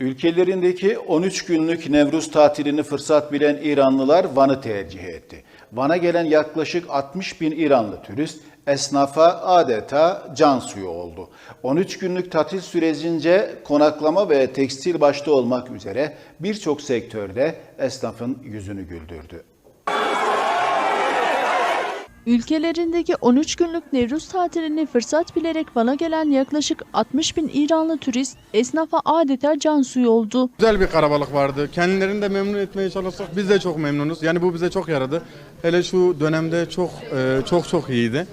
Ülkelerindeki 13 günlük Nevruz tatilini fırsat bilen İranlılar Van'ı tercih etti. Van'a gelen yaklaşık 60 bin İranlı turist esnafa adeta can suyu oldu. 13 günlük tatil sürecince konaklama ve tekstil başta olmak üzere birçok sektörde esnafın yüzünü güldürdü. Ülkelerindeki 13 günlük Nevruz tatilini fırsat bilerek Van'a gelen yaklaşık 60 bin İranlı turist esnafa adeta can suyu oldu. Güzel bir karabalık vardı. Kendilerini de memnun etmeye çalıştık. Biz de çok memnunuz. Yani bu bize çok yaradı. Hele şu dönemde çok e, çok çok iyiydi.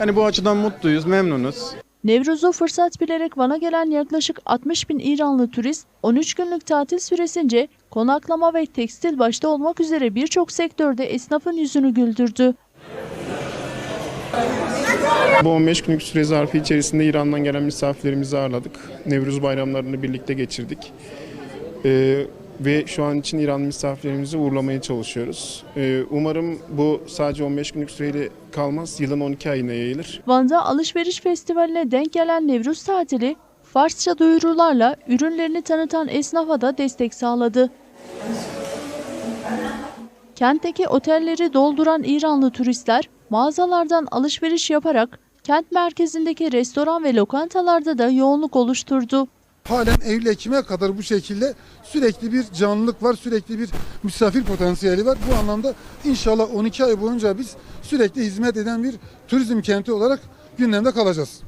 Yani bu açıdan mutluyuz, memnunuz. Nevruz'u fırsat bilerek Van'a gelen yaklaşık 60 bin İranlı turist 13 günlük tatil süresince konaklama ve tekstil başta olmak üzere birçok sektörde esnafın yüzünü güldürdü. Bu 15 günlük süre zarfı içerisinde İran'dan gelen misafirlerimizi ağırladık. Nevruz bayramlarını birlikte geçirdik. Ee, ve şu an için İran misafirlerimizi uğurlamaya çalışıyoruz. Ee, umarım bu sadece 15 günlük süreyle kalmaz, yılın 12 ayına yayılır. Van'da alışveriş festivaline denk gelen Nevruz tatili Farsça duyurularla ürünlerini tanıtan esnafa da destek sağladı. Kentteki otelleri dolduran İranlı turistler mağazalardan alışveriş yaparak kent merkezindeki restoran ve lokantalarda da yoğunluk oluşturdu. halen Eylül Ekim'e kadar bu şekilde sürekli bir canlılık var, sürekli bir misafir potansiyeli var. Bu anlamda inşallah 12 ay boyunca biz sürekli hizmet eden bir turizm kenti olarak gündemde kalacağız.